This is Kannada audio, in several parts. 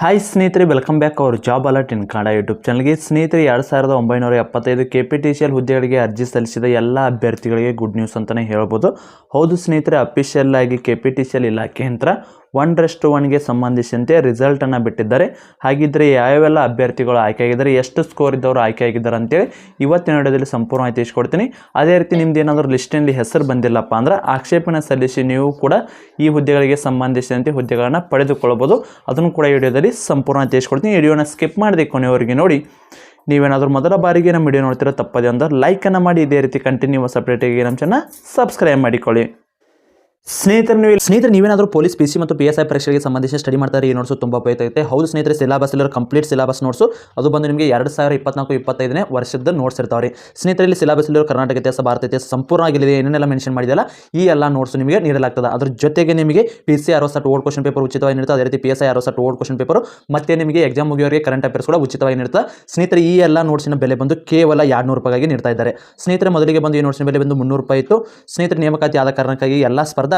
ಹಾಯ್ ಸ್ನೇಹಿತರೆ ವೆಲ್ಕಮ್ ಬ್ಯಾಕ್ ಅವರು job alert in Kannada YouTube ಚಾನಲ್ಗೆ ಸ್ನೇಹಿತರೆ, ಎರಡು ಸಾವಿರದ ಒಂಬೈನೂರ ಎಪ್ಪತ್ತೈದು K P T C L ಹುದ್ದೆಗಳಿಗೆ ಅರ್ಜಿ ಸಲ್ಲಿಸಿದ ಎಲ್ಲ ಅಭ್ಯರ್ಥಿಗಳಿಗೆ ಗುಡ್ ನ್ಯೂಸ್ ಅಂತಲೇ ಹೇಳ್ಬೋದು. ಹೌದು ಸ್ನೇಹಿತರೆ ಅಫಿಷಿಯಲ್ ಆಗಿ K P T C L ಇಲಾಖೆ ಒನ್ ರೆಸ್ಟ್ ಒನ್ಗೆ ಸಂಬಂಧಿಸಿದಂತೆ ರಿಸಲ್ಟನ್ನು ಬಿಟ್ಟಿದ್ದಾರೆ. ಹಾಗಿದ್ದರೆ ಯಾವೆಲ್ಲ ಅಭ್ಯರ್ಥಿಗಳು ಆಯ್ಕೆಯಾಗಿದ್ದಾರೆ ಎಷ್ಟು ಸ್ಕೋರ್ ಇದ್ದವರು ಆಯ್ಕೆಯಾಗಿದ್ದಾರೆ ಅಂತೇಳಿ ಇವತ್ತಿನ ವಿಡಿಯೋದಲ್ಲಿ ಸಂಪೂರ್ಣವಾಗಿ ತಿಳಿಸ್ಕೊಡ್ತೀನಿ ಅದೇ ರೀತಿ ನಿಮ್ದು ಏನಾದರೂ ಲಿಸ್ಟಿನಲ್ಲಿ ಹೆಸರು ಬಂದಿಲ್ಲಪ್ಪ ಅಂದ್ರೆ ಆಕ್ಷೇಪಣೆ ಸಲ್ಲಿಸಿ ನೀವು ಕೂಡ ಈ ಹುದ್ದೆಗಳಿಗೆ ಸಂಬಂಧಿಸಿದಂತೆ ಹುದ್ದೆಗಳನ್ನು ಪಡೆದುಕೊಳ್ಳಬಹುದು ಅದನ್ನು ಕೂಡ ವಿಡಿಯೋದಲ್ಲಿ ಸಂಪೂರ್ಣ ತಿಳಿಸ್ಕೊಡ್ತೀನಿ ವಿಡಿಯೋನ ಸ್ಕಿಪ್ ಮಾಡದೆ ಕೊನೆಯವರಿಗೆ ನೋಡಿ. ನೀವೇನಾದರೂ ಮೊದಲ ಬಾರಿಗೆ ನಮ್ಮ ವಿಡಿಯೋ ನೋಡ್ತಿರೋ ತಪ್ಪದೆ ಅಂದ್ರೆ ಲೈಕನ್ನು ಮಾಡಿ. ಇದೇ ರೀತಿ ಕಂಟಿನ್ಯೂಸ್ ಅಪ್ಡೇಟಿಗೆ ನಮ್ಮ ಚಾನಲ್ ಸಬ್ಸ್ಕ್ರೈಬ್ ಮಾಡಿಕೊಳ್ಳಿ. ಸ್ನೇಹಿತರು ನೀವು ಸ್ನೇಹಿತರೆ ನೀವೇನಾದರೂ ಪೊಲೀಸ್, ಪಿ ಸಿ ಮತ್ತು ಪಿ ಎಸ್ ಐ ಪರೀಕ್ಷೆಗೆ ಸಂಬಂಧಿಸಿ ಸ್ಟಡಿ ಮಾಡ್ತಾರೆ ಈ ನೋಟ್ಸು ತುಂಬ ಉಪಯುಕ್ತ ಆಗುತ್ತೆ. ಹೌದು ಸ್ನೇಹಿತರೆ ಸಿಲಬಸ್ ಇಲ್ಲ ಕಂಪ್ಲೀಟ್ ಸಿಲಬಸ್ ನೋಟ್ಸು. ಅದು ಬಂದು ನಿಮಗೆ ಎರಡು ಸಾವಿರ ಇಪ್ಪತ್ನಾಲ್ಕು, ಇಪ್ಪತ್ತೈದನೇ ವರ್ಷದ ನೋಟ್ಸ್ ಇರ್ತಾವೆ ರೀ ಸ್ನೇಹಿತರಲ್ಲಿ ಸಿಲೆಬಸ್ ಇಲ್ಲರೋ ಕರ್ನಾಟಕ ಇತಿಹಾಸ, ಭಾರತ ಇತಿಹಾಸ ಸಂಪೂರ್ಣ ಸಂಪೂರ್ಣವಾಗಿಲ್ಲ ಏನೇನೆಲ್ಲ ಮೆನ್ಷನ್ ಮಾಡಿದೆಯಲ್ಲ, ಈ ಎಲ್ಲ ನೋಟ್ಸ್ ನಿಮಗೆ ನೀಡಲಾಗ್ತದೆ. ಅದ್ರ ಜೊತೆಗೆ ನಿಮಗೆ ಪಿ ಸಿ ಅರವತ್ತು ಓಲ್ಡ್ ಕ್ವಶನ್ ಪೇಪರ್ ಉಚಿತವಾಗಿ ನೀಡುತ್ತೆ, ಅದೇ ರೀತಿ ಪಿ ಎಸ್ ಐ ಅರವತ್ತು ಓಲ್ಡ್ ಕ್ವಶನ್ ಪೇಪರ್ ಮತ್ತೆ ನಿಮಗೆ ಎಕ್ಸಾಮ್ ಮುಗಿಯೋರಿಗೆ ಕರೆಂಟ್ ಅಫೇರ್ಸ್ ಕೂಡ ಉಚಿತವಾಗಿ ನೀಡುತ್ತೆ, ಸ್ನೇಹಿತರೆ, ಈ ಎಲ್ಲ ನೋಟ್ಸಿನ ಬೆಲೆ ಬಂದು ಕೇವಲ ಎರಡು ನೂರು ರೂಪಾಯಿಗೆ ನೀಡ್ತಾ ಇದ್ದಾರೆ. ಸ್ನೇಹಿತರೆ, ಮೊದಲಿಗೆ ಬಂದು ಈ ನೋಟ್ಸಿನ ಬೆಲೆ ಬಂದು ಮುನ್ನೂರು ರೂಪಾಯಿ ಇತ್ತು. ಸ್ನೇಹಿತರೆ, ನೇಮಕಾತಿ ಆದ ಕಾರಣಕ್ಕಾಗಿ ಎಲ್ಲ ಸ್ಪರ್ಧಾ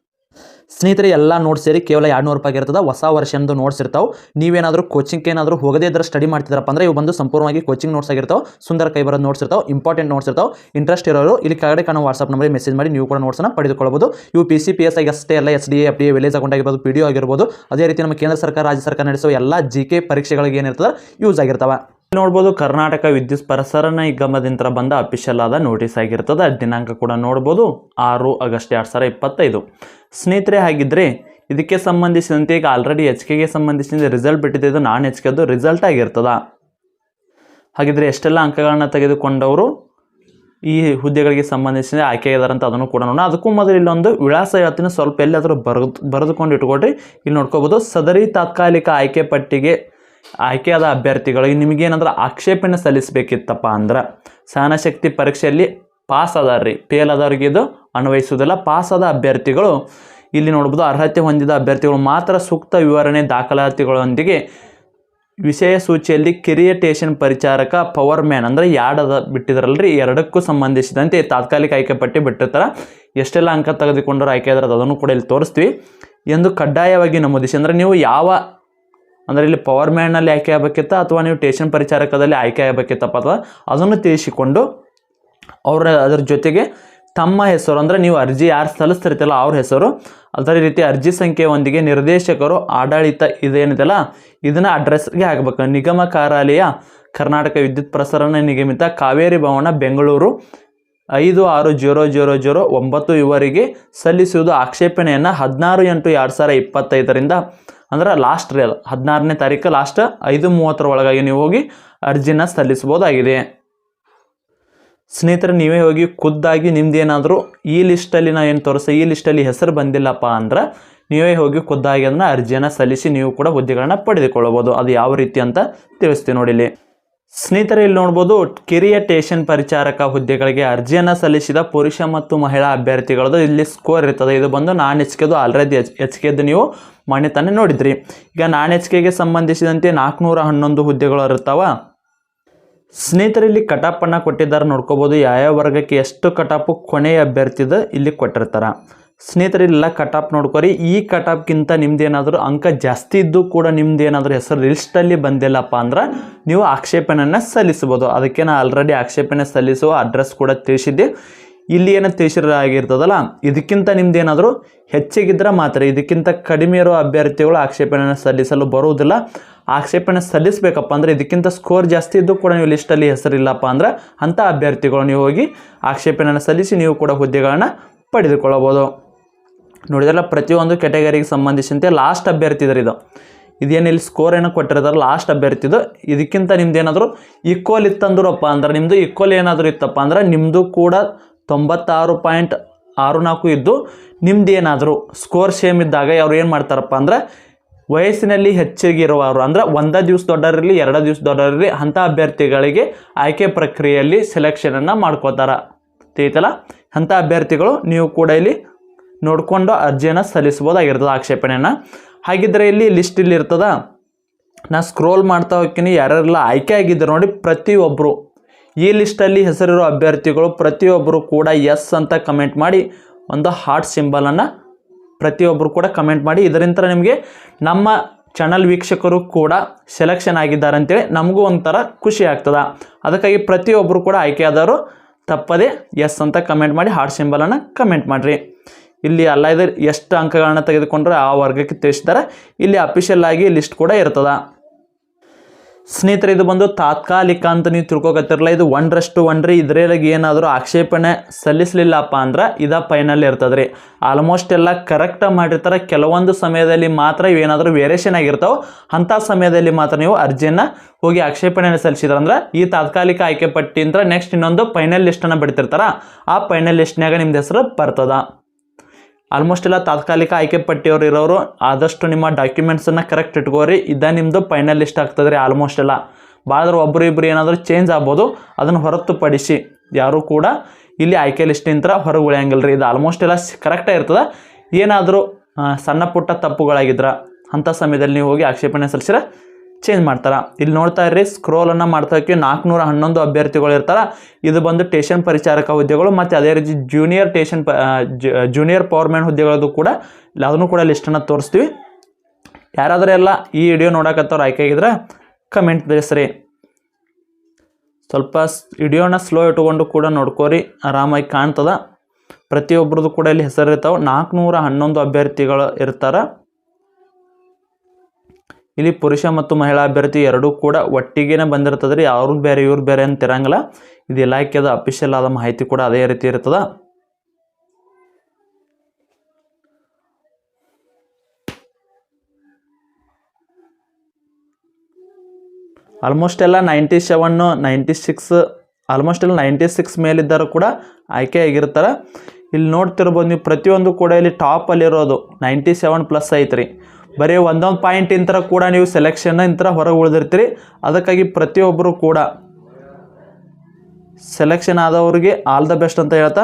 ಸ್ನೇಹಿತರೆ, ಎಲ್ಲ ನೋಟ್ಸ್ ಸೇರಿ ಕೇವಲ ಎರಡು ನೂರು ರೂಪಾಯಿ ಇರ್ತದೆ. ಹೊಸ ವರ್ಷಂದು ನೋಟ್ಸ್ ಇರ್ತಾವೆ. ನೀವೇನಾದರೂ ಕೋಚಿಂಗ್ ಏನಾದರೂ ಹೋಗದೇ ಇದ್ರೆ ಸ್ಟಡಿ ಮಾಡ್ತಿದ್ರಪ್ಪ ಅಂದ್ರೆ ಇವು ಬಂದು ಸಂಪೂರ್ಣವಾಗಿ ಕೋಚಿಂಗ್ ನೋಟ್ಸ್ ಆಗಿರ್ತಾವೆ. ಸುಂದರ ಕೈ ಬರೋದು ನೋಟ್ಸ್ ಇರ್ತಾವೆ. ಇಂಪಾರ್ಟೆಂಟ್ ನೋಟ್ಸ್ ಇರ್ತಾವೆ. ಇಂಟ್ರೆಸ್ಟ್ ಇರೋರು ಇಲ್ಲಿ ಕೆಳಗಡೆ ಕಾಣೋ ವಾಟ್ಸಪ್ ನಂಬರ್ ಮೆಸೇಜ್ ಮಾಡಿ ನೀವು ಕೂಡ ನೋಟ್ಸನ್ನು ಪಡೆದುಕೊಳ್ಳಬಹುದು ಇವು P C P S I ಅಷ್ಟೇ ಎಲ್ಲ S D F D A village account ಆಗಿರ್ಬೋದು ಪಿ ಡಿ ಆಗಿರ್ಬೋದು. ಅದೇ ರೀತಿ ನಮ್ಮ ಕೇಂದ್ರ ಸರ್ಕಾರ, ರಾಜ್ಯ ಸರ್ಕಾರ ನಡೆಸುವ ಎಲ್ಲ ಜಿ ಕೆ ಪರೀಕ್ಷೆಗಳಿಗೆ ಏನಿರ್ತದೆ? ಯೂಸ್ ಆಗಿರ್ತಾವೆ. ನೋಡ್ಬೋದು, ಕರ್ನಾಟಕ ವಿದ್ಯುತ್ ಪ್ರಸರಣ ನಿಗಮದಿಂದ ಬಂದ ಅಫಿಷಿಯಲ್ ಆದ ನೋಟಿಸ್ ಆಗಿರ್ತದೆ. ದಿನಾಂಕ ಕೂಡ ನೋಡ್ಬೋದು, ಆರು ಆಗಸ್ಟ್ ಎರಡು ಸಾವಿರ ಇಪ್ಪತ್ತೈದು. ಸ್ನೇಹಿತರೆ, ಹಾಗಿದ್ರೆ ಇದಕ್ಕೆ ಸಂಬಂಧಿಸಿದಂತೆ ಈಗ ಆಲ್ರೆಡಿ ಎಚ್ ಕೆಗೆ ಸಂಬಂಧಿಸಿದ ರಿಸಲ್ಟ್ ಬಿಟ್ಟಿದೆ ಇದು ನಾನ್ ಎಚ್ ಕೆದು ರಿಸಲ್ಟ್ ಆಗಿರ್ತದ. ಹಾಗಿದ್ರೆ ಎಷ್ಟೆಲ್ಲ ಅಂಕಗಳನ್ನ ತೆಗೆದುಕೊಂಡವರು ಈ ಹುದ್ದೆಗಳಿಗೆ ಸಂಬಂಧಿಸಿದ ಆಯ್ಕೆ ಅಂತ ಅದನ್ನು ಕೂಡ ನೋಡೋಣ. ಅದಕ್ಕೂ ಮೊದಲು ಇಲ್ಲೊಂದು ವಿಳಾಸ ಹೇಳ್ತೀನಿ. ಸ್ವಲ್ಪ ಎಲ್ಲಾದರೂ ಬರೆದು, ಬರೆದುಕೊಂಡು ಇಟ್ಕೊಳ್ರಿ. ಇಲ್ಲಿ ನೋಡ್ಕೋಬೋದು, ಸದರಿ ತಾತ್ಕಾಲಿಕ ಆಯ್ಕೆ ಪಟ್ಟಿಗೆ ಆಯ್ಕೆಯಾದ ಅಭ್ಯರ್ಥಿಗಳಿಗೆ ನಿಮಗೇನಂದ್ರೆ ಆಕ್ಷೇಪಣೆ ಸಲ್ಲಿಸಬೇಕಿತ್ತಪ್ಪ ಅಂದ್ರೆ ಸಹನಶಕ್ತಿ ಪರೀಕ್ಷೆಯಲ್ಲಿ ಪಾಸ್ ಅದಾರ್ರಿ. ಫೇಲ್ ಆದವ್ರಿಗೆ ಇದು ಅನ್ವಯಿಸುವುದಿಲ್ಲ. ಪಾಸ್ ಆದ ಅಭ್ಯರ್ಥಿಗಳು, ಇಲ್ಲಿ ನೋಡ್ಬೋದು ಅರ್ಹತೆ ಹೊಂದಿದ ಅಭ್ಯರ್ಥಿಗಳು ಮಾತ್ರ ಸೂಕ್ತ ವಿವರಣೆ ದಾಖಲಾತಿಗಳೊಂದಿಗೆ ವಿಷಯ ಸೂಚಿಯಲ್ಲಿ ಕಿರಿಯಟೇಷನ್ ಪರಿಚಾರಕ ಪವರ್ ಮ್ಯಾನ್ ಅಂದರೆ ಯಾಡದ ಬಿಟ್ಟಿದ್ರಲ್ರಿ? ಎರಡಕ್ಕೂ ಸಂಬಂಧಿಸಿದಂತೆ ತಾತ್ಕಾಲಿಕ ಆಯ್ಕೆ ಪಟ್ಟಿ ಬಿಟ್ಟಿರ್ತಾರೆ. ಎಷ್ಟೆಲ್ಲ ಅಂಕ ತೆಗೆದುಕೊಂಡರು ಆಯ್ಕೆ ಆದರೆ ಅದನ್ನು ಕೂಡ ಇಲ್ಲಿ ತೋರಿಸ್ತೀವಿ. ಎಂದು ಕಡ್ಡಾಯವಾಗಿ ನಮೂದಿಸಿ ಅಂದರೆ ನೀವು ಯಾವ ಅಂದರೆ ಇಲ್ಲಿ ಪವರ್ ಮ್ಯಾನಲ್ಲಿ ಆಯ್ಕೆ ಆಗಬೇಕಿತ್ತ? ಅಥವಾ ನೀವು ಟೇಷನ್ ಪರಿಚಾರಕದಲ್ಲಿ ಆಯ್ಕೆ ಆಗಬೇಕಿತ್ತಪ್ಪ? ಅಥವಾ ಅದನ್ನು ತಿಳಿಸಿಕೊಂಡು ಅವರ ಅದರ ಜೊತೆಗೆ ತಮ್ಮ ಹೆಸರು, ಅಂದರೆ ನೀವು ಅರ್ಜಿ ಯಾರು ಸಲ್ಲಿಸ್ತಿರ್ತಿಲ್ಲ ಅವ್ರ ಹೆಸರು, ಅದೇ ರೀತಿ ಅರ್ಜಿ ಸಂಖ್ಯೆಯೊಂದಿಗೆ ನಿರ್ದೇಶಕರು ಆಡಳಿತ ಇದೇನಿದೆಲ್ಲ ಇದನ್ನು ಅಡ್ರೆಸ್ಗೆ ಆಗಬೇಕು ನಿಗಮ ಕಾರ್ಯಾಲಯ, ಕರ್ನಾಟಕ ವಿದ್ಯುತ್ ಪ್ರಸರಣ ನಿಗಮಿತ ಕಾವೇರಿ ಭವನ, ಬೆಂಗಳೂರು, ಐದು ಆರು ಜೀರೋ ಜೀರೋ ಜೀರೋ ಒಂಬತ್ತು ಇವರಿಗೆ ಸಲ್ಲಿಸುವುದು. ಆಕ್ಷೇಪಣೆಯನ್ನು ಹದಿನಾರು ಎಂಟು ಎರಡು ಸಾವಿರ ಇಪ್ಪತ್ತೈದರಿಂದ ಅಂದ್ರೆ ಲಾಸ್ಟ್ ರೇಲ್ ಹದಿನಾರನೇ ತಾರೀಕು ಲಾಸ್ಟ್ ಐದು ಮೂವತ್ತರ ಒಳಗಾಗಿ ನೀವು ಹೋಗಿ ಅರ್ಜಿನ ಸಲ್ಲಿಸ್ಬೋದಾಗಿದೆ ಸ್ನೇಹಿತರೆ, ನೀವೇ ಹೋಗಿ ಖುದ್ದಾಗಿ ನಿಮ್ದೇನಾದರೂ ಈ ಲಿಸ್ಟಲ್ಲಿ ನಾನು ಏನು ತೋರಿಸ, ಈ ಲಿಸ್ಟಲ್ಲಿ ಹೆಸರು ಬಂದಿಲ್ಲಪ್ಪ ಅಂದ್ರೆ ನೀವೇ ಹೋಗಿ ಖುದ್ದಾಗಿ ಅದನ್ನ ಅರ್ಜಿಯನ್ನು ಸಲ್ಲಿಸಿ ನೀವು ಕೂಡ ಹುದ್ದೆಗಳನ್ನ ಪಡೆದುಕೊಳ್ಳಬಹುದು. ಅದು ಯಾವ ರೀತಿ ಅಂತ ತಿಳಿಸ್ತೀವಿ ನೋಡಿಲಿ ಸ್ನೇಹಿತರೆ ಇಲ್ಲಿ ನೋಡ್ಬೋದು, ಕಿರಿಯ ಟೇಷನ್ ಪರಿಚಾರಕ ಹುದ್ದೆಗಳಿಗೆ ಅರ್ಜಿಯನ್ನು ಸಲ್ಲಿಸಿದ ಪುರುಷ ಮತ್ತು ಮಹಿಳಾ ಅಭ್ಯರ್ಥಿಗಳದ್ದು ಇಲ್ಲಿ ಸ್ಕೋರ್ ಇರ್ತದೆ. ಇದು ಬಂದು ನಾನ್ ಎಚ್ಕೆದು ಆಲ್ರೆಡಿ ಎಚ್ ಎಚ್ ಕೆದು ನೀವು ಮೊನ್ನೆ ನೋಡಿದ್ರಿ. ಈಗ ನಾನ್ ಎಚ್ಕೆಗೆ ಸಂಬಂಧಿಸಿದಂತೆ ನಾಲ್ಕುನೂರ ಹನ್ನೊಂದು ಹುದ್ದೆಗಳು ಇರ್ತಾವ ಸ್ನೇಹಿತರಲ್ಲಿ ಕಟಾಪನ್ನು ಕೊಟ್ಟಿದ್ದಾರೆ ನೋಡ್ಕೋಬೋದು. ಯಾವ್ಯಾವ ವರ್ಗಕ್ಕೆ ಎಷ್ಟು ಕಟಾಪು ಕೊನೆಯ ಅಭ್ಯರ್ಥಿದ ಇಲ್ಲಿ ಕೊಟ್ಟಿರ್ತಾರೆ. ಸ್ನೇಹಿತರೆಲ್ಲ ಕಟಾಪ್ ನೋಡ್ಕೊರಿ. ಈ ಕಟಾಪ್ಗಿಂತ ನಿಮ್ದೇನಾದರೂ ಅಂಕ ಜಾಸ್ತಿ ಇದ್ದು ಕೂಡ ನಿಮ್ದೇನಾದರೂ ಹೆಸರು ಲಿಸ್ಟಲ್ಲಿ ಬಂದಿಲ್ಲಪ್ಪ ಅಂದ್ರೆ ನೀವು ಆಕ್ಷೇಪಣೆಯನ್ನು ಸಲ್ಲಿಸ್ಬೋದು ಅದಕ್ಕೆ ನಾನು ಆಲ್ರೆಡಿ ಆಕ್ಷೇಪಣೆ ಸಲ್ಲಿಸುವ ಅಡ್ರೆಸ್ ಕೂಡ ತಿಳಿಸಿದ್ದೆ. ಇಲ್ಲಿ ಏನೋ ತಿಳಿಸಿರಾಗಿರ್ತದಲ್ಲ ಇದಕ್ಕಿಂತ ನಿಮ್ದೇನಾದರೂ ಹೆಚ್ಚಿಗಿದ್ರೆ ಮಾತ್ರ, ಇದಕ್ಕಿಂತ ಕಡಿಮೆ ಇರೋ ಅಭ್ಯರ್ಥಿಗಳು ಆಕ್ಷೇಪಣೆಯನ್ನು ಸಲ್ಲಿಸಲು ಬರುವುದಿಲ್ಲ. ಆಕ್ಷೇಪಣೆ ಸಲ್ಲಿಸಬೇಕಪ್ಪ ಅಂದರೆ ಇದಕ್ಕಿಂತ ಸ್ಕೋರ್ ಜಾಸ್ತಿ ಇದ್ದು ಕೂಡ ನೀವು ಲಿಸ್ಟಲ್ಲಿ ಹೆಸರಿಲ್ಲಪ್ಪ ಅಂದ್ರೆ ಅಂಥ ಅಭ್ಯರ್ಥಿಗಳು ನೀವು ಹೋಗಿ ಆಕ್ಷೇಪಣೆಯನ್ನು ಸಲ್ಲಿಸಿ ನೀವು ಕೂಡ ಹುದ್ದೆಗಳನ್ನು ಪಡೆದುಕೊಳ್ಳಬಹುದು. ನೋಡಿದ್ರಲ್ಲ, ಪ್ರತಿಯೊಂದು ಕೆಟಗರಿಗೆ ಸಂಬಂಧಿಸಿದಂತೆ ಲಾಸ್ಟ್ ಅಭ್ಯರ್ಥಿ ಇದ್ರೆ ಇದು. ಇದೇನು ಇಲ್ಲಿ ಸ್ಕೋರ್ ಏನೋ ಕೊಟ್ಟಿರ್ತಾರೆ ಲಾಸ್ಟ್ ಅಭ್ಯರ್ಥಿದು ಇದಕ್ಕಿಂತ ನಿಮ್ದು ಏನಾದರೂ ಈಕ್ವಲ್ ಇತ್ತಂದ್ರಪ್ಪ ಅಂದ್ರೆ ನಿಮ್ಮದು ಈಕ್ವಲ್ ಏನಾದರೂ ಇತ್ತಪ್ಪ ಅಂದ್ರೆ ನಿಮ್ಮದು ಕೂಡ ತೊಂಬತ್ತಾರು ಪಾಯಿಂಟ್ ಆರು ನಾಲ್ಕು ಇದ್ದು, ನಿಮ್ದು ಏನಾದರೂ ಸ್ಕೋರ್ ಸೇಮ್ ಇದ್ದಾಗ ಅವ್ರು ಏನು ಮಾಡ್ತಾರಪ್ಪ ಅಂದ್ರೆ, ವಯಸ್ಸಿನಲ್ಲಿ ಹೆಚ್ಚಿಗಿರುವವರು ಅಂದ್ರೆ, ಒಂದ ದಿವಸ ದೊಡ್ಡರಿರಲಿ, ಎರಡು ದಿವಸ ದೊಡ್ಡರಿರಲಿ, ಅಂಥ ಅಭ್ಯರ್ಥಿಗಳಿಗೆ ಆಯ್ಕೆ ಪ್ರಕ್ರಿಯೆಯಲ್ಲಿ ಸೆಲೆಕ್ಷನನ್ನು ಮಾಡ್ಕೋತಾರೆ. ತಿಳಿತಲ್ಲ? ಅಂಥ ಅಭ್ಯರ್ಥಿಗಳು ನೀವು ಕೂಡ ಇಲ್ಲಿ ನೋಡಿಕೊಂಡು ಅರ್ಜಿಯನ್ನು ಸಲ್ಲಿಸ್ಬೋದಾಗಿರ್ತದೆ ಆಕ್ಷೇಪಣೆಯನ್ನು. ಹಾಗಿದ್ರೆ ಇಲ್ಲಿ ಲಿಸ್ಟ್ ಇಲ್ಲಿ ಇರ್ತದ. ನಾ ಸ್ಕ್ರೋಲ್ ಮಾಡ್ತಾ ಹೋಗ್ತೀನಿ ಯಾರ್ಯಾರೆಲ್ಲ ಆಯ್ಕೆ ಆಗಿದ್ದರು ನೋಡಿ ಪ್ರತಿಯೊಬ್ಬರು ಈ ಲಿಸ್ಟಲ್ಲಿ ಹೆಸರಿರೋ ಅಭ್ಯರ್ಥಿಗಳು ಪ್ರತಿಯೊಬ್ಬರು ಕೂಡ ಎಸ್ ಅಂತ ಕಮೆಂಟ್ ಮಾಡಿ, ಒಂದು ಹಾರ್ಟ್ ಸಿಂಬಲನ್ನು ಪ್ರತಿಯೊಬ್ಬರು ಕೂಡ ಕಮೆಂಟ್ ಮಾಡಿ. ಇದರಿಂದ ನಿಮಗೆ ನಮ್ಮ ಚಾನಲ್ ವೀಕ್ಷಕರು ಕೂಡ ಸೆಲೆಕ್ಷನ್ ಆಗಿದ್ದಾರೆ ಅಂತೇಳಿ ನಮಗೂ ಒಂಥರ ಖುಷಿ ಆಗ್ತದೆ. ಅದಕ್ಕಾಗಿ ಪ್ರತಿಯೊಬ್ಬರು ಕೂಡ ಆಯ್ಕೆಯಾದವರು ತಪ್ಪದೇ ಎಸ್ ಅಂತ ಕಮೆಂಟ್ ಮಾಡಿ ಹಾರ್ಟ್ ಸಿಂಬಲನ್ನು ಕಮೆಂಟ್ ಮಾಡಿರಿ. ಇಲ್ಲಿ ಅಲ್ಲ, ಇದು ಎಷ್ಟು ಅಂಕಗಳನ್ನ ತೆಗೆದುಕೊಂಡ್ರೆ ಆ ವರ್ಗಕ್ಕೆ ತಿಳಿಸಿದ್ದಾರೆ ಇಲ್ಲಿ ಅಫಿಷಿಯಲ್ ಆಗಿ ಲಿಸ್ಟ್ ಕೂಡ ಇರ್ತದ. ಸ್ನೇಹಿತರೆ, ಇದು ಬಂದು ತಾತ್ಕಾಲಿಕ ಅಂತ ನೀವು ತಿಳ್ಕೊಕತ್ತಿರಲ್ಲ, ಇದು ಒಂದ್ರಷ್ಟು ಒನ್ರಿ ಇದ್ರಲ್ಲಿ ಏನಾದರೂ ಆಕ್ಷೇಪಣೆ ಸಲ್ಲಿಸಲಿಲ್ಲಪ್ಪ ಅಂದ್ರೆ ಇದ ಫೈನಲ್ ಇರ್ತದೆ ರೀ ಆಲ್ಮೋಸ್ಟ್ ಎಲ್ಲ ಕರೆಕ್ಟಾಗಿ ಮಾಡಿರ್ತಾರೆ. ಕೆಲವೊಂದು ಸಮಯದಲ್ಲಿ ಮಾತ್ರ ಇವೇನಾದರೂ ವೇರಿಯೇಷನ್ ಆಗಿರ್ತಾವೆ, ಅಂಥ ಸಮಯದಲ್ಲಿ ಮಾತ್ರ ನೀವು ಅರ್ಜಿಯನ್ನು ಹೋಗಿ ಆಕ್ಷೇಪಣೆಯನ್ನು ಸಲ್ಲಿಸಿದ್ರೆ ಅಂದ್ರೆ ಈ ತಾತ್ಕಾಲಿಕ ಆಯ್ಕೆ ಪಟ್ಟಿ ಅಂದ್ರೆ ನೆಕ್ಸ್ಟ್ ಇನ್ನೊಂದು ಫೈನಲ್ ಲಿಸ್ಟನ್ನು ಬಿಡ್ತಿರ್ತಾರ. ಆ ಫೈನಲ್ ಲಿಸ್ಟ್ನಾಗ ನಿಮ್ದು ಹೆಸರು ಬರ್ತದ. ಆಲ್ಮೋಸ್ಟ್ ಎಲ್ಲ ತಾತ್ಕಾಲಿಕ ಆಯ್ಕೆ ಪಟ್ಟಿಯವರು ಇರೋರು ಆದಷ್ಟು ನಿಮ್ಮ ಡಾಕ್ಯುಮೆಂಟ್ಸನ್ನು ಕರೆಕ್ಟ್ ಇಟ್ಕೋರಿ. ಇದ ನಿಮ್ಮದು ಫೈನಲ್ ಲಿಸ್ಟ್ ಆಗ್ತದೆ ರೀ ಆಲ್ಮೋಸ್ಟ್ ಎಲ್ಲ. ಭಾಳ ಒಬ್ಬರು ಇಬ್ಬರು ಏನಾದರೂ ಚೇಂಜ್ ಆಗ್ಬೋದು, ಅದನ್ನು ಹೊರತುಪಡಿಸಿ ಯಾರೂ ಕೂಡ ಇಲ್ಲಿ ಆಯ್ಕೆ ಲಿಸ್ಟಿಂದ ಹೊರಗೆ ಉಳಿಯಂಗಿಲ್ಲ ರೀ. ಇದು ಆಲ್ಮೋಸ್ಟ್ ಎಲ್ಲ ಕರೆಕ್ಟಾಗಿ ಇರ್ತದೆ. ಏನಾದರೂ ಸಣ್ಣ ಪುಟ್ಟ ತಪ್ಪುಗಳಾಗಿದ್ರೆ ಅಂಥ ಸಮಯದಲ್ಲಿ ನೀವು ಹೋಗಿ ಆಕ್ಷೇಪಣೆ ಸಲ್ಲಿಸಿದ್ರೆ ಚೇಂಜ್ ಮಾಡ್ತಾರೆ. ಇಲ್ಲಿ ನೋಡ್ತಾ ಇರ್ರಿ ಸ್ಕ್ರೋಲನ್ನು ಮಾಡ್ತಾ ಹೋಗಿ ನಾಲ್ಕುನೂರ ಹನ್ನೊಂದು ಅಭ್ಯರ್ಥಿಗಳು ಇರ್ತಾರೆ. ಇದು ಬಂದು ಟೇಷನ್ ಪರಿಚಾರಕ ಹುದ್ದೆಗಳು ಮತ್ತು ಅದೇ ರೀತಿ ಜೂನಿಯರ್ ಟೇಷನ್ ಪ ಜೂನಿಯರ್ ಪವರ್ಮ್ಯಾನ್ ಹುದ್ದೆಗಳದ್ದು ಕೂಡ ಅದನ್ನು ಕೂಡ ಲಿಸ್ಟನ್ನು ತೋರಿಸ್ತೀವಿ. ಯಾರಾದರೂ ಎಲ್ಲ ಈ ವಿಡಿಯೋ ನೋಡಕತ್ತವ್ರು ಆಯ್ಕೆ ಆಗಿದ್ರೆ ಕಮೆಂಟ್ ತಿಳಿಸ್ರಿ ಸ್ವಲ್ಪ ವಿಡಿಯೋನ ಸ್ಲೋ ಇಟ್ಕೊಂಡು ಕೂಡ ನೋಡ್ಕೋರಿ, ಆರಾಮಾಗಿ ಕಾಣ್ತದ. ಪ್ರತಿಯೊಬ್ಬರದು ಕೂಡ ಇಲ್ಲಿ ಹೆಸರು ಇರ್ತಾವೆ ನಾಲ್ಕುನೂರ ಹನ್ನೊಂದು ಅಭ್ಯರ್ಥಿಗಳು ಇರ್ತಾರೆ. ಇಲ್ಲಿ ಪುರುಷ ಮತ್ತು ಮಹಿಳಾ ಅಭ್ಯರ್ಥಿ ಎರಡೂ ಕೂಡ ಒಟ್ಟಿಗೆನೆ ಬಂದಿರ್ತದೆ ರೀ ಅವ್ರದ್ದು ಬೇರೆ, ಇವ್ರು ಬೇರೆ ಅಂತ ಇರಂಗಿಲ್ಲ. ಇದು ಇಲಾಖೆದ ಅಫಿಷಿಯಲ್ ಆದ ಮಾಹಿತಿ ಕೂಡ ಅದೇ ರೀತಿ ಇರ್ತದೆ. ಆಲ್ಮೋಸ್ಟ್ ಎಲ್ಲ ninety seven ninety six almost ಎಲ್ಲ ನೈಂಟಿ ಸಿಕ್ಸ್ ಮೇಲಿದ್ದರೂ ಕೂಡ ಆಯ್ಕೆ ಆಗಿರ್ತಾರೆ. ಇಲ್ಲಿ ನೋಡ್ತಿರ್ಬೋದು ನೀವು ಪ್ರತಿಯೊಂದು ಕೂಡ ಇಲ್ಲಿ ಟಾಪಲ್ಲಿರೋದು ನೈಂಟಿ ಸೆವೆನ್ ಪ್ಲಸ್ ಐತ್ರಿ. ಬರೀ ಒಂದೊಂದು ಪಾಯಿಂಟ್ ಇಂತರ ಕೂಡ ನೀವು ಸೆಲೆಕ್ಷನ್ ಇಂತರ ಹೊರಗೆ ಉಳಿದಿರ್ತೀರಿ. ಅದಕ್ಕಾಗಿ ಪ್ರತಿಯೊಬ್ಬರು ಕೂಡ ಸೆಲೆಕ್ಷನ್ ಆದವ್ರಿಗೆ ಆಲ್ ದ ಬೆಸ್ಟ್ ಅಂತ ಹೇಳ್ತಾ,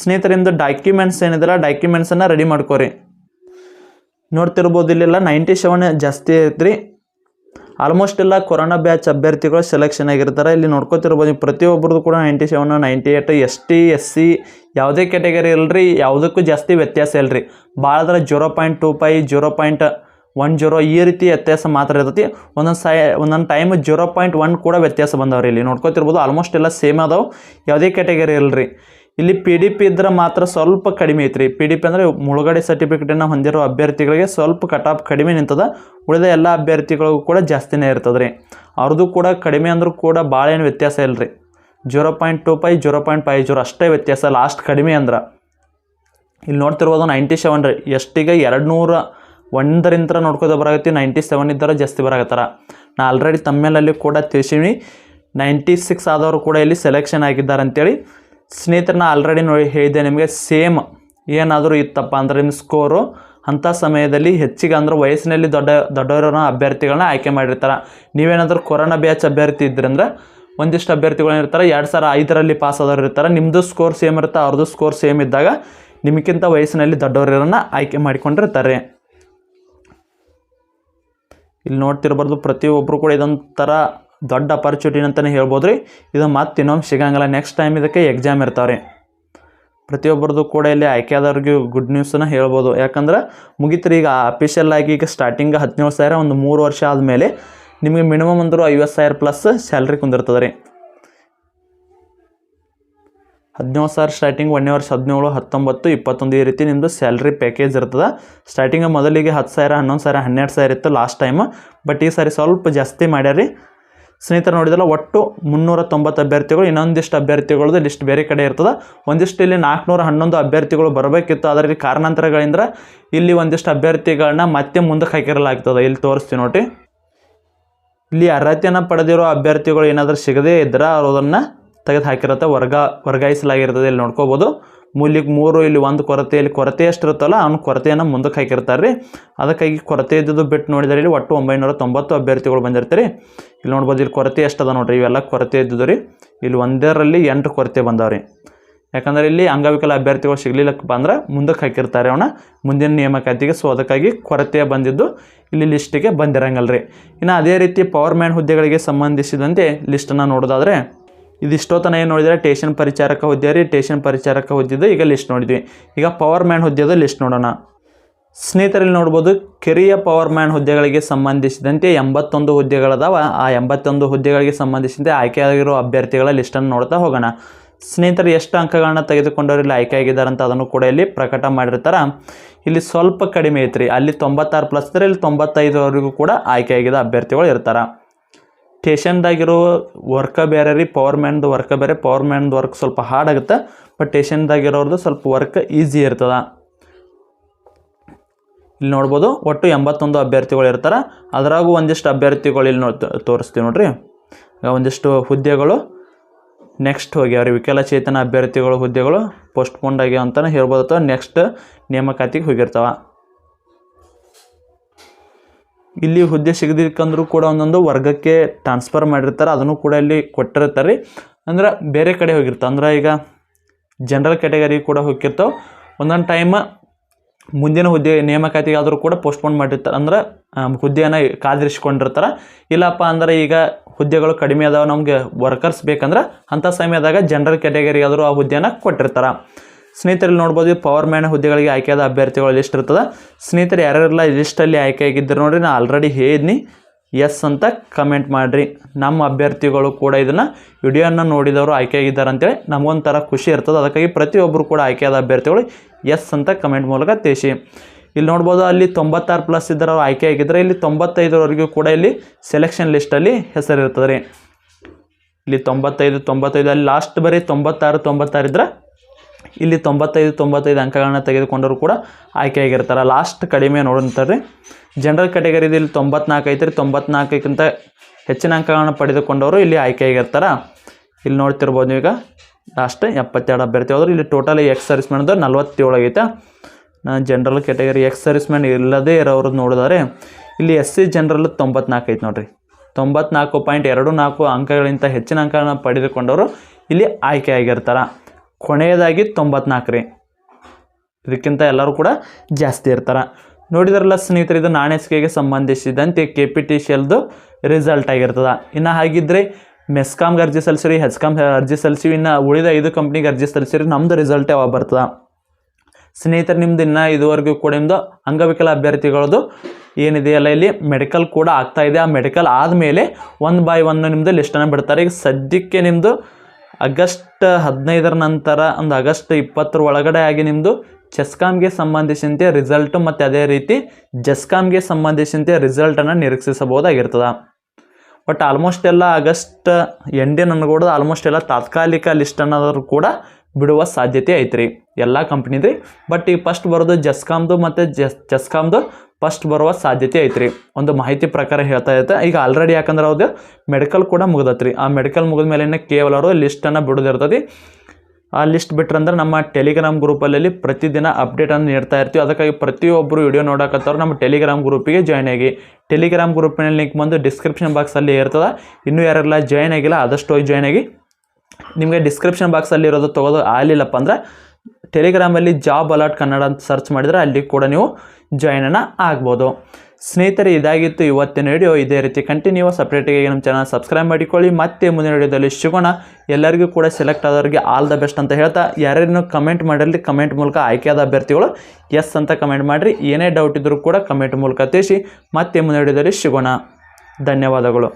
ಸ್ನೇಹಿತರಿಂದ ಡಾಕ್ಯುಮೆಂಟ್ಸ್ ಏನಿದೆಲ್ಲ ಡಾಕ್ಯುಮೆಂಟ್ಸನ್ನು ರೆಡಿ ಮಾಡ್ಕೋರಿ. ನೋಡ್ತಿರ್ಬೋದು ಇಲ್ಲೆಲ್ಲ ನೈಂಟಿ ಸೆವೆನ್ ಜಾಸ್ತಿ ಐತ್ರಿ. ಆಲ್ಮೋಸ್ಟ್ ಎಲ್ಲ ಕೊರೋನಾ ಬ್ಯಾಚ್ ಅಭ್ಯರ್ಥಿಗಳು ಸೆಲೆಕ್ಷನ್ ಆಗಿರ್ತಾರೆ. ಇಲ್ಲಿ ನೋಡ್ಕೋತಿರ್ಬೋದು ಪ್ರತಿಯೊಬ್ಬರದ್ದು ಕೂಡ ninety seven ninety eight S T S C ಯಾವುದೇ ಕ್ಯಾಟಗರಿ ಇಲ್ಲರಿ ಯಾವುದಕ್ಕೂ ಜಾಸ್ತಿ ವ್ಯತ್ಯಾಸ ಇಲ್ರಿ. ಭಾಳದ್ರೆ zero point two five zero point one zero ಈ ರೀತಿ ವ್ಯತ್ಯಾಸ ಮಾತ್ರ ಇರ್ತೈತಿ. ಒಂದೊಂದು ಸೈ, ಒಂದೊಂದು ಟೈಮ್ ಜೀರೋ ಪಾಯಿಂಟ್ ಒನ್ ಕೂಡ ವ್ಯತ್ಯಾಸ ಬಂದವ್ರಿ ಇಲ್ಲಿ. ನೋಡ್ಕೋತಿರ್ಬೋದು ಆಲ್ಮೋಸ್ಟ್ ಎಲ್ಲ ಸೇಮ್ ಅದಾವೆ. ಯಾವುದೇ ಕ್ಯಾಟಗರಿ ಇಲ್ರಿ. ಇಲ್ಲಿ ಪಿ ಡಿ ಪಿ ಇದ್ರೆ ಮಾತ್ರ ಸ್ವಲ್ಪ ಕಡಿಮೆ ಐತ್ರಿ. ಪಿ ಡಿ ಪಿ ಅಂದರೆ ಮುಳುಗಡೆ ಸರ್ಟಿಫಿಕೇಟನ್ನು ಹೊಂದಿರೋ ಅಭ್ಯರ್ಥಿಗಳಿಗೆ ಸ್ವಲ್ಪ ಕಟ್ ಆಫ್ ಕಡಿಮೆ ನಿಂತದ. ಉಳಿದ ಎಲ್ಲ ಅಭ್ಯರ್ಥಿಗಳಿಗೂ ಕೂಡ ಜಾಸ್ತಿನೇ ಇರ್ತದೆ ರೀ ಅವ್ರದ್ದು ಕೂಡ ಕಡಿಮೆ ಅಂದರೂ ಕೂಡ ಭಾಳ ಏನು ವ್ಯತ್ಯಾಸ ಇಲ್ಲ ರೀ zero point two five zero point five, zero ಅಷ್ಟೇ ವ್ಯತ್ಯಾಸ ಲಾಸ್ಟ್ ಕಡಿಮೆ ಅಂದ್ರೆ. ಇಲ್ಲಿ ನೋಡ್ತಿರ್ಬೋದು ನೈಂಟಿ ಸೆವೆನ್ ರೀ. ಎಷ್ಟಿಗೆ ಎರಡು ನೂರ ಒಂದರಿಂದ ನೋಡ್ಕೋತ ಬರಾಗತ್ತಿ ನೈಂಟಿ ಸೆವೆನ್ ಇದ್ದಾರೆ ಜಾಸ್ತಿ ಬರಾಗತ್ತಾರ ನಾ ಆಲ್ರೆಡಿ ತಮ್ಮೇಲಲ್ಲಿ ಕೂಡ ತಿಳಿಸೀನಿ ನೈಂಟಿ ಸಿಕ್ಸ್ ಆದವರು ಕೂಡ ಇಲ್ಲಿ ಸೆಲೆಕ್ಷನ್ ಆಗಿದ್ದಾರೆ ಅಂತೇಳಿ. ಸ್ನೇಹಿತರನ್ನ ಆಲ್ರೆಡಿ ನೋಡಿ ಹೇಳಿದೆ ನಿಮಗೆ ಸೇಮ್ ಏನಾದರೂ ಇತ್ತಪ್ಪ ಅಂದ್ರೆ ನಿಮ್ಮ ಸ್ಕೋರು ಅಂಥ ಸಮಯದಲ್ಲಿ ಹೆಚ್ಚಿಗೆ ಅಂದ್ರೆ ವಯಸ್ಸಿನಲ್ಲಿ ದೊಡ್ಡ, ದೊಡ್ಡವರನ್ನ ಅಭ್ಯರ್ಥಿಗಳನ್ನ ಆಯ್ಕೆ ಮಾಡಿರ್ತಾರೆ. ನೀವೇನಾದರೂ ಕೊರೋನಾ ಬ್ಯಾಚ್ ಅಭ್ಯರ್ಥಿ ಇದ್ರಂದ್ರೆ ಒಂದಿಷ್ಟು ಅಭ್ಯರ್ಥಿಗಳು ಇರ್ತಾರೆ, ಎರಡು ಸಾವಿರ ಐದರಲ್ಲಿ ಪಾಸ್ ಆದವರು ಇರ್ತಾರೆ ನಿಮ್ಮದು ಸ್ಕೋರ್ ಸೇಮ್ ಇರುತ್ತೆ ಅವ್ರದ್ದು ಸ್ಕೋರ್ ಸೇಮ್ ಇದ್ದಾಗ ನಿಮಗಿಂತ ವಯಸ್ಸಿನಲ್ಲಿ ದೊಡ್ಡವರನ್ನ ಆಯ್ಕೆ ಮಾಡಿಕೊಂಡಿರ್ತಾರೆ. ಇಲ್ಲಿ ನೋಡ್ತಿರ್ಬಾರ್ದು ಪ್ರತಿಯೊಬ್ಬರು ಕೂಡ ಇದೊಂಥರ ದೊಡ್ಡ ಅಪರ್ಚುನಿಟಿ ಅಂತಲೇ ಹೇಳ್ಬೋದು ರೀ ಇದು ಮತ್ತೆ ಇನ್ನೊಮ್ಮೆ ಸಿಗಂಗಿಲ್ಲ. ನೆಕ್ಸ್ಟ್ ಟೈಮ್ ಇದಕ್ಕೆ ಎಕ್ಸಾಮ್ ಇರ್ತಾವೆ ರೀ ಪ್ರತಿಯೊಬ್ಬರದ್ದು ಕೂಡ ಇಲ್ಲಿ ಆಯ್ಕೆ ಆದವ್ರಿಗೆ ಗುಡ್ ನ್ಯೂಸನ್ನ ಹೇಳ್ಬೋದು. ಯಾಕಂದ್ರೆ ಮುಗಿತ್ರಿ, ಈಗ ಅಫಿಷಿಯಲ್ ಆಗಿ ಈಗ ಸ್ಟಾರ್ಟಿಂಗ್ ಹದಿನೇಳು ಸಾವಿರ, ಒಂದು ಮೂರು ವರ್ಷ ಆದಮೇಲೆ ನಿಮಗೆ ಮಿನಿಮಮ್ ಅಂದರೂ ಐವತ್ತು ಸಾವಿರ ಪ್ಲಸ್ ಸ್ಯಾಲ್ರಿ ಕುಂದಿರ್ತದೆ ರೀ ಹದಿನೇಳು ಸಾವಿರ ಸ್ಟಾರ್ಟಿಂಗ್ ಒಂದನೇ ವರ್ಷ ಹದಿನೇಳು, ಹತ್ತೊಂಬತ್ತು, ಇಪ್ಪತ್ತೊಂದು, ಈ ರೀತಿ ನಿಮ್ಮದು ಸ್ಯಾಲ್ರಿ ಪ್ಯಾಕೇಜ್ ಇರ್ತದೆ. ಸ್ಟಾರ್ಟಿಂಗ್ ಮೊದಲಿಗೆ ಹತ್ತು ಸಾವಿರ, ಹನ್ನೊಂದು ಸಾವಿರ, ಹನ್ನೆರಡು ಸಾವಿರ ಇತ್ತು ಲಾಸ್ಟ್ ಟೈಮ್ ಬಟ್ ಈ ಸಾರಿ ಸ್ವಲ್ಪ ಜಾಸ್ತಿ ಮಾಡ್ಯಾರಿ ಸ್ನೇಹಿತರು ನೋಡಿದಲ್ಲ ಒಟ್ಟು ಮುನ್ನೂರ ತೊಂಬತ್ತು ಅಭ್ಯರ್ಥಿಗಳು, ಇನ್ನೊಂದಿಷ್ಟು ಅಭ್ಯರ್ಥಿಗಳದ್ದು ಲಿಸ್ಟ್ ಬೇರೆ ಕಡೆ ಇರ್ತದೆ. ಒಂದಿಷ್ಟು ಇಲ್ಲಿ ನಾಲ್ಕುನೂರ ಹನ್ನೊಂದು ಅಭ್ಯರ್ಥಿಗಳು ಬರಬೇಕಿತ್ತು. ಅದರಲ್ಲಿ ಕಾರಣಾಂತರಗಳಿಂದ ಇಲ್ಲಿ ಒಂದಿಷ್ಟು ಅಭ್ಯರ್ಥಿಗಳನ್ನ ಮತ್ತೆ ಮುಂದಕ್ಕೆ ಹಾಕಿರಲಾಗ್ತದೆ. ಇಲ್ಲಿ ತೋರಿಸ್ತೀವಿ ನೋಡಿ ಇಲ್ಲಿ ಅರ್ಹತೆಯನ್ನು ಪಡೆದಿರೋ ಅಭ್ಯರ್ಥಿಗಳು ಏನಾದರೂ ಸಿಗದೇ ಇದ್ದರೆ ಅವರು ಅದನ್ನು ತೆಗೆದು ಹಾಕಿರುತ್ತೆ ವರ್ಗ, ವರ್ಗಾಯಿಸಲಾಗಿರ್ತದೆ ಇಲ್ಲಿ ನೋಡ್ಕೋಬೋದು. ಮೂಲಿಗೆ ಮೂರು ಇಲ್ಲಿ ಒಂದು ಕೊರತೆ, ಇಲ್ಲಿ ಕೊರತೆ ಎಷ್ಟಿರುತ್ತಲ್ಲ, ಅವ್ನು ಕೊರತೆಯನ್ನು ಮುಂದಕ್ಕೆ ಹಾಕಿರ್ತಾರೆ ರೀ. ಅದಕ್ಕಾಗಿ ಕೊರತೆ ಇದ್ದಿದ್ದು ಬಿಟ್ಟು ನೋಡಿದರೆ ಇಲ್ಲಿ ಒಟ್ಟು ಒಂಬೈನೂರ ತೊಂಬತ್ತು ಅಭ್ಯರ್ಥಿಗಳು ಬಂದಿರ್ತಾರೆ ಇಲ್ಲಿ ನೋಡ್ಬೋದು ಇಲ್ಲಿ ಕೊರತೆ ಎಷ್ಟದ ನೋಡ್ರಿ, ಇವೆಲ್ಲ ಕೊರತೆ ಇದ್ದದ್ದು ರೀ. ಇಲ್ಲಿ ಒಂದರಲ್ಲಿ ಎಂಟು ಕೊರತೆ ಬಂದಾವ್ರಿ ಯಾಕಂದರೆ ಇಲ್ಲಿ ಅಂಗವಿಕಲ ಅಭ್ಯರ್ಥಿಗಳು ಸಿಗ್ಲಿಲ್ಲಪ್ಪ ಅಂದ್ರೆ ಮುಂದಕ್ಕೆ ಹಾಕಿರ್ತಾರೆ ಅವನ. ಮುಂದಿನ ನೇಮಕಾತಿಗೆ ಸೊ ಅದಕ್ಕಾಗಿ ಕೊರತೆ ಬಂದಿದ್ದು ಇಲ್ಲಿ ಲಿಸ್ಟಿಗೆ ಬಂದಿರಂಗಲ್ಲ ರೀ ಇನ್ನು ಅದೇ ರೀತಿ ಪವರ್ ಮ್ಯಾನ್ ಹುದ್ದೆಗಳಿಗೆ ಸಂಬಂಧಿಸಿದಂತೆ ಲಿಸ್ಟನ್ನು ನೋಡೋದಾದರೆ ಇದಿಷ್ಟೋ ತನಕ ಏನು ನೋಡಿದರೆ? ಟೇಷನ್ ಪರಿಚಾರಕ ಹುದ್ದೆ ರೀ, ಟೇಷನ್ ಪರಿಚಾರಕ ಹುದ್ದೆದು ಈಗ ಲಿಸ್ಟ್ ನೋಡಿದ್ವಿ. ಈಗ ಪವರ್ ಮ್ಯಾನ್ ಹುದ್ದೆದು ಲಿಸ್ಟ್ ನೋಡೋಣ. ಸ್ನೇಹಿತರಲ್ಲಿ ನೋಡ್ಬೋದು, ಕಿರಿಯ ಪವರ್ ಮ್ಯಾನ್ ಹುದ್ದೆಗಳಿಗೆ ಸಂಬಂಧಿಸಿದಂತೆ ಎಂಬತ್ತೊಂದು ಹುದ್ದೆಗಳದಾವ. ಆ ಎಂಬತ್ತೊಂದು ಹುದ್ದೆಗಳಿಗೆ ಸಂಬಂಧಿಸಿದಂತೆ ಆಯ್ಕೆಯಾಗಿರೋ ಅಭ್ಯರ್ಥಿಗಳ ಲಿಸ್ಟನ್ನು ನೋಡ್ತಾ ಹೋಗೋಣ. ಸ್ನೇಹಿತರು ಎಷ್ಟು ಅಂಕಗಳನ್ನ ತೆಗೆದುಕೊಂಡವರು ಇಲ್ಲಿ ಆಯ್ಕೆ ಆಗಿದ್ದಾರೆ ಅಂತ ಅದನ್ನು ಕೂಡ ಇಲ್ಲಿ ಪ್ರಕಟ ಮಾಡಿರ್ತಾರೆ. ಇಲ್ಲಿ ಸ್ವಲ್ಪ ಕಡಿಮೆ ಐತ್ರಿ. ಅಲ್ಲಿ ತೊಂಬತ್ತಾರು ಪ್ಲಸ್ ಇದ್ರೆ ಇಲ್ಲಿ ತೊಂಬತ್ತೈದರವರೆಗೂ ಕೂಡ ಆಯ್ಕೆ ಆಗಿದ ಅಭ್ಯರ್ಥಿಗಳು ಇರ್ತಾರೆ. ಟೇಷನ್ದಾಗಿರೋ ವರ್ಕ ಬೇರೆ ರೀ ಪವರ್ ಮ್ಯಾನ್ದು ವರ್ಕ ಬೇರೆ ಪವರ್ ಮ್ಯಾನ್ದು ವರ್ಕ್ ಸ್ವಲ್ಪ ಹಾರ್ಡ್ ಆಗುತ್ತೆ ಬಟ್ ಟೇಷನ್ದಾಗಿರೋರ್ದು ಸ್ವಲ್ಪ ವರ್ಕ್ ಈಸಿ ಇರ್ತದೆ. ಇಲ್ಲಿ ನೋಡ್ಬೋದು, ಒಟ್ಟು ಎಂಬತ್ತೊಂದು ಅಭ್ಯರ್ಥಿಗಳು ಇರ್ತಾರೆ. ಅದರಾಗೂ ಒಂದಿಷ್ಟು ಅಭ್ಯರ್ಥಿಗಳು ಇಲ್ಲಿ ನೋ ತೋರಿಸ್ತೀವಿ ನೋಡ್ರಿ. ಒಂದಿಷ್ಟು ಹುದ್ದೆಗಳು. ನೆಕ್ಸ್ಟ್ ಹೋಗ್ಯಾವ್ರಿ ವಿಕಲಚೇತನ ಅಭ್ಯರ್ಥಿಗಳು ಹುದ್ದೆಗಳು ಪೋಸ್ಟ್ಪೋಂಡ್ ಆಗ್ಯಾವ ಅಂತಲೇ ಹೇಳ್ಬೋದು ಅಥವಾ ನೆಕ್ಸ್ಟ್ ನೇಮಕಾತಿಗೆ ಹೋಗಿರ್ತಾವ. ಇಲ್ಲಿ ಹುದ್ದೆ ಸಿಗದಿಕ್ಕಂದ್ರೂ ಕೂಡ ಒಂದೊಂದು ವರ್ಗಕ್ಕೆ ಟ್ರಾನ್ಸ್ಫರ್ ಮಾಡಿರ್ತಾರೆ, ಅದನ್ನು ಕೂಡ ಇಲ್ಲಿ ಕೊಟ್ಟಿರ್ತಾರೆ. ಅಂದ್ರೆ ಬೇರೆ ಕಡೆ ಹೋಗಿರ್ತಾವೆ. ಅಂದ್ರೆ ಈಗ ಜನರಲ್ ಕ್ಯಾಟಗರಿ ಕೂಡ ಹೋಗಿರ್ತಾವೆ. ಒಂದೊಂದು ಟೈಮ್ ಮುಂದಿನ ಹುದ್ದೆ ನೇಮಕಾತಿಗೆ ಆದರೂ ಕೂಡ ಪೋಸ್ಟ್ಪೋನ್ ಮಾಡಿರ್ತಾರೆ. ಅಂದ್ರೆ ಹುದ್ದೆಯನ್ನು ಕಾದಿರಿಸ್ಕೊಂಡಿರ್ತಾರೆ. ಇಲ್ಲಪ್ಪ ಅಂದ್ರೆ ಈಗ ಹುದ್ದೆಗಳು ಕಡಿಮೆ ಅದಾವೆ, ನಮಗೆ ವರ್ಕರ್ಸ್ ಬೇಕಂದ್ರೆ ಅಂಥ ಸಮಯದಾಗ ಜನರಲ್ ಕ್ಯಾಟಗರಿ ಆದರೂ ಆ ಹುದ್ದೆನ ಕೊಟ್ಟಿರ್ತಾರೆ. ಸ್ನೇಹಿತರಲ್ಲಿ ನೋಡ್ಬೋದು ಪವರ್ ಮ್ಯಾನ್ ಹುದ್ದೆಗಳಿಗೆ ಆಯ್ಕೆಯಾದ ಅಭ್ಯರ್ಥಿಗಳ ಲಿಸ್ಟ್ ಇರ್ತದೆ. ಸ್ನೇಹಿತರು ಯಾರ್ಯಾರೆಲ್ಲ ಲಿಸ್ಟಲ್ಲಿ ಆಯ್ಕೆ ಆಗಿದ್ದರು ನೋಡಿರಿ ನಾನು ಆಲ್ರೆಡಿ ಹೇಳಿದ್ನಿ. ಎಸ್ ಅಂತ ಕಮೆಂಟ್ ಮಾಡಿರಿ. ನಮ್ಮ ಅಭ್ಯರ್ಥಿಗಳು ಕೂಡ ಇದನ್ನು ವಿಡಿಯೋನ ನೋಡಿದವರು ಆಯ್ಕೆ ಆಗಿದ್ದಾರೆ ಅಂತೇಳಿ ನಮಗೊಂಥರ ಖುಷಿ ಇರ್ತದೆ. ಅದಕ್ಕಾಗಿ ಪ್ರತಿಯೊಬ್ಬರು ಕೂಡ ಆಯ್ಕೆಯಾದ ಅಭ್ಯರ್ಥಿಗಳು ಎಸ್ ಅಂತ ಕಮೆಂಟ್ ಮೂಲಕ ತಿಳಿಸಿ. ಇಲ್ಲಿ ನೋಡ್ಬೋದು, ಅಲ್ಲಿ ತೊಂಬತ್ತಾರು ಪ್ಲಸ್ ಇದ್ದರೆ ಆಯ್ಕೆ ಆಗಿದ್ದರೆ ಇಲ್ಲಿ ತೊಂಬತ್ತೈದರವರೆಗೂ ಕೂಡ ಇಲ್ಲಿ ಸೆಲೆಕ್ಷನ್ ಲಿಸ್ಟಲ್ಲಿ ಹೆಸರಿರ್ತದೆ ರೀ. ಇಲ್ಲಿ ತೊಂಬತ್ತೈದು ತೊಂಬತ್ತೈದು, ಅಲ್ಲಿ ಲಾಸ್ಟ್ ಬರೀ ತೊಂಬತ್ತಾರು ತೊಂಬತ್ತಾರು ಇದ್ರೆ ಇಲ್ಲಿ ತೊಂಬತ್ತೈದು ತೊಂಬತ್ತೈದು ಅಂಕಗಳನ್ನ ತೆಗೆದುಕೊಂಡವರು ಕೂಡ ಆಯ್ಕೆಯಾಗಿರ್ತಾರೆ. ಲಾಸ್ಟ್ ಕಡಿಮೆ ನೋಡಂತಾರೆ ಜನರಲ್ ಕ್ಯಾಟಗರಿದು ಇಲ್ಲಿ ತೊಂಬತ್ನಾಲ್ಕು ಐತೆ ರೀ ತೊಂಬತ್ನಾಲ್ಕಕ್ಕಿಂತ ಹೆಚ್ಚಿನ ಅಂಕಗಳನ್ನ ಪಡೆದುಕೊಂಡವರು ಇಲ್ಲಿ ಆಯ್ಕೆಯಾಗಿರ್ತಾರೆ. ಇಲ್ಲಿ ನೋಡ್ತಿರ್ಬೋದು ಈಗ ಲಾಸ್ಟ್ ಎಪ್ಪತ್ತೆರಡು ಅಭ್ಯರ್ಥಿ. ಹೋದ್ರೆ, ಇಲ್ಲಿ ಟೋಟಲ್ ಎಕ್ಸ್ ಸರ್ವಿಸ್ಮೆನ್ ಮ್ಯಾನ್ ನಲ್ವತ್ತೇಳು ಆಗೈತೆ. ಜನರಲ್ ಕ್ಯಾಟಗರಿ ಎಕ್ಸ್ ಸರ್ವಿಸ್ಮೆನ್ ಇಲ್ಲದೇ ಇರೋರು ನೋಡಿದರೆ. ಇಲ್ಲಿ ಎಸ್ ಸಿ ಜನರಲ್ ತೊಂಬತ್ನಾಲ್ಕು ಐತೆ ನೋಡಿರಿ. ತೊಂಬತ್ನಾಲ್ಕು ಪಾಯಿಂಟ್ ಎರಡು ನಾಲ್ಕು ಅಂಕಗಳಿಂತ ಹೆಚ್ಚಿನ ಅಂಕಗಳನ್ನ ಪಡೆದುಕೊಂಡವರು ಇಲ್ಲಿ ಆಯ್ಕೆಯಾಗಿರ್ತಾರೆ. ಕೊನೆಯದಾಗಿ ತೊಂಬತ್ನಾಲ್ಕು ರೀ ಇದಕ್ಕಿಂತ ಎಲ್ಲರೂ ಕೂಡ ಜಾಸ್ತಿ ಇರ್ತಾರೆ. ನೋಡಿದ್ರಲ್ಲ ಸ್ನೇಹಿತರೆ, ಇದು ನಾಣೆಸ್ಕೆಗೆ ಸಂಬಂಧಿಸಿದಂತೆ ಕೆ ಪಿ ಟಿ ಸಿ ಎಲ್ದು ರಿಸಲ್ಟ್ ಆಗಿರ್ತದೆ. ಇನ್ನು ಹಾಗಿದ್ರೆ ಮೆಸ್ಕಾಮ್ಗೆ ಅರ್ಜಿ ಸಲ್ಲಿಸಿರಿ ಹೆಚ್ಕಾಮ್ ಅರ್ಜಿ ಸಲ್ಲಿಸಿ ಇನ್ನು ಉಳಿದ ಐದು ಕಂಪ್ನಿಗೆ ಅರ್ಜಿ ಸಲ್ಲಿಸಿರಿ ನಮ್ಮದು ರಿಸಲ್ಟ್ ಯಾವಾಗ ಬರ್ತದೆ? ಸ್ನೇಹಿತರೆ, ನಿಮ್ದು ಇನ್ನು ಇದುವರೆಗೂ ಕೂಡ ನಿಮ್ಮದು ಅಂಗವಿಕಲ ಅಭ್ಯರ್ಥಿಗಳದ್ದು ಏನಿದೆಯಲ್ಲ ಇಲ್ಲಿ ಮೆಡಿಕಲ್ ಕೂಡ ಆಗ್ತಾ ಇದೆ. ಆ ಮೆಡಿಕಲ್ ಆದಮೇಲೆ ಒನ್ ಬೈ ಒನ್ ನಿಮ್ಮದು ಲಿಸ್ಟನ್ನು ಬಿಡ್ತಾರೆ. ಈಗ ಸದ್ಯಕ್ಕೆ ನಿಮ್ಮದು ಆಗಸ್ಟ್ ಹದಿನೈದರ ನಂತರ, ಒಂದು ಆಗಸ್ಟ್ ಇಪ್ಪತ್ತರ ಒಳಗಡೆ ಆಗಿ ನಿಮ್ಮದು ಚೆಸ್ಕಾಮ್ಗೆ ಸಂಬಂಧಿಸಿದಂತೆ ರಿಸಲ್ಟು ಮತ್ತು ಅದೇ ರೀತಿ ಜೆಸ್ಕಾಮ್ಗೆ ಸಂಬಂಧಿಸಿದಂತೆ ರಿಸಲ್ಟನ್ನು ನಿರೀಕ್ಷಿಸಬಹುದಾಗಿರ್ತದೆ. ಬಟ್ ಆಲ್ಮೋಸ್ಟ್ ಎಲ್ಲ ಆಗಸ್ಟ್ ಎಂಡಿನ ಅನ್ಕೊಡೋದು ಆಲ್ಮೋಸ್ಟ್ ಎಲ್ಲ ತಾತ್ಕಾಲಿಕ ಲಿಸ್ಟ್ ಅನ್ನೋದ್ರು ಕೂಡ ಬಿಡುವ ಸಾಧ್ಯತೆ ಐತ್ರಿ. ಎಲ್ಲ ಕಂಪ್ನಿದ್ರಿ ಬಟ್ ಈ ಫಸ್ಟ್ ಬರೋದು ಜಸ್ಕಾಮ್ದು ಮತ್ತು ಜಸ್ ಜಸ್ಕಾಮ್ದು ಫಸ್ಟ್ ಬರುವ ಸಾಧ್ಯತೆ ಐತ್ರಿ. ಒಂದು ಮಾಹಿತಿ ಪ್ರಕಾರ ಹೇಳ್ತಾ ಇರುತ್ತೆ ಈಗ ಆಲ್ರೆಡಿ ಯಾಕಂದ್ರೆ ಅವ್ರದ್ದು ಮೆಡಿಕಲ್ ಕೂಡ ಮುಗಿದತ್ರಿ. ಆ ಮೆಡಿಕಲ್ ಮುಗಿದ ಮೇಲೆ ಕೇವಲ ಅವರು ಲಿಸ್ಟನ್ನು ಬಿಡೋದಿರ್ತದೆ ಆ ಲಿಸ್ಟ್ ಬಿಟ್ರಂದ್ರೆ ನಮ್ಮ ಟೆಲಿಗ್ರಾಮ್ ಗ್ರೂಪಲ್ಲಿ ಪ್ರತಿದಿನ ಅಪ್ಡೇಟನ್ನು ನೀಡ್ತಾ ಇರ್ತೀವಿ. ಅದಕ್ಕಾಗಿ ಪ್ರತಿಯೊಬ್ಬರು ವಿಡಿಯೋ ನೋಡಕತ್ತವ್ರು ನಮ್ಮ ಟೆಲಿಗ್ರಾಮ್ ಗ್ರೂಪಿಗೆ ಜಾಯ್ನ್ ಆಗಿ. ಟೆಲಿಗ್ರಾಮ್ ಗ್ರೂಪಿನ ಲಿಂಕ್ ಬಂದು ಡಿಸ್ಕ್ರಿಪ್ಷನ್ ಬಾಕ್ಸಲ್ಲಿ ಇರ್ತದೆ. ಇನ್ನೂ ಯಾರೆಲ್ಲ ಜಾಯ್ನ್ ಆಗಿಲ್ಲ, ಆದಷ್ಟು ಹೋಗಿ ಜಾಯ್ನ್ ಆಗಿ. ನಿಮಗೆ ಡಿಸ್ಕ್ರಿಪ್ಷನ್ ಬಾಕ್ಸಲ್ಲಿರೋದು ತೊಗೋದು ಆಗಲಿಲ್ಲಪ್ಪ ಅಂದ್ರೆ ಟೆಲಿಗ್ರಾಮಲ್ಲಿ ಜಾಬ್ ಅಲರ್ಟ್ ಕನ್ನಡ ಅಂತ ಸರ್ಚ್ ಮಾಡಿದರೆ ಅಲ್ಲಿ ಕೂಡ ನೀವು ಜಾಯ್ನನ್ನು ಆಗ್ಬೋದು. ಸ್ನೇಹಿತರೆ, ಇದಾಗಿತ್ತು ಇವತ್ತಿನ ವಿಡಿಯೋ ಇದೇ ರೀತಿ ಕಂಟಿನ್ಯೂ ಸಪ್ರೇಟಿಗೆ ನಮ್ಮ ಚಾನಲ್ ಸಬ್ಸ್ಕ್ರೈಬ್ ಮಾಡಿಕೊಳ್ಳಿ. ಮತ್ತೆ ಮುಂದಿನ ವಿಡಿಯೋದಲ್ಲಿ ಸಿಗೋಣ. ಎಲ್ಲರಿಗೂ ಕೂಡ ಸೆಲೆಕ್ಟ್ ಆದವರಿಗೆ ಆಲ್ ದ ಬೆಸ್ಟ್ ಅಂತ ಹೇಳ್ತಾ ಯಾರ್ಯಾರನ್ನು ಕಮೆಂಟ್ ಮಾಡಿರಲಿ ಕಮೆಂಟ್ ಮೂಲಕ ಆಯ್ಕೆಯಾದ ಅಭ್ಯರ್ಥಿಗಳು ಎಸ್ ಅಂತ ಕಮೆಂಟ್ ಮಾಡಿರಿ. ಏನೇ ಡೌಟ್ ಇದ್ದರೂ ಕೂಡ ಕಮೆಂಟ್ ಮೂಲಕ ತಿಳಿಸಿ. ಮತ್ತೆ ಮುಂದಿನ ವಿಡಿಯೋದಲ್ಲಿ ಸಿಗೋಣ. ಧನ್ಯವಾದಗಳು.